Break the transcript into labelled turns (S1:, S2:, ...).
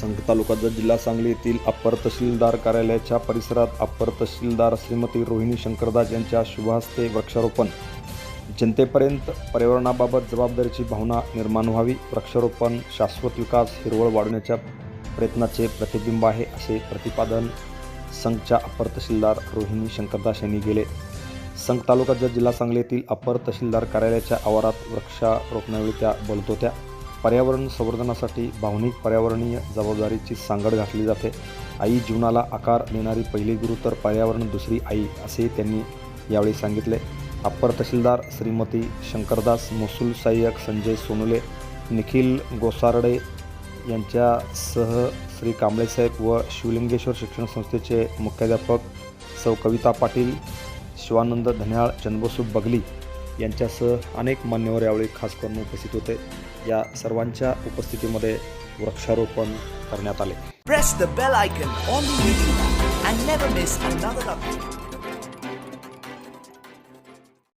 S1: संघ तालुका जत जिल्हा सांगली येथील अप्पर तहसीलदार कार्यालयाच्या परिसरात अप्पर तहसीलदार श्रीमती रोहिणी शंकरदास यांच्या शुभहस्ते वृक्षारोपण. जनतेपर्यंत पर्यावरणाबाबत जबाबदारीची भावना निर्माण व्हावी. वृक्षारोपण शाश्वत विकास हिरवळ वाढवण्याच्या प्रयत्नाचे प्रतिबिंब आहे असे प्रतिपादन संघच्या अप्पर तहसीलदार रोहिणी शंकरदास यांनी केले. संघ तालुका जत जिल्हा सांगली येथील अप्पर तहसीलदार कार्यालयाच्या आवारात वृक्षारोपणावेळी त्या बोलत होत्या. पर्यावरण संवर्धनासाठी भावनिक पर्यावरणीय जबाबदारीची सांगड घातली जाते. आई जीवनाला आकार देणारी पहिली गुरु तर पर्यावरण दुसरी आई असे त्यांनी यावेळी सांगितले. अप्पर तहसीलदार श्रीमती शंकरदास महसूल सहाय्यक संजय सोनुले निखिल गोसारडे यांच्यासह श्री कांबळेसाहेब व शिवलिंगेश्वर शिक्षण संस्थेचे मुख्याध्यापक सौ कविता पाटील शिवानंद धन्याळ चंद्रबसू बगली यांच्यासह अनेक मान्यवर यावेळी खास करून उपस्थित होते. या सर्वांच्या उपस्थितीमध्ये वृक्षारोपण करण्यात आले.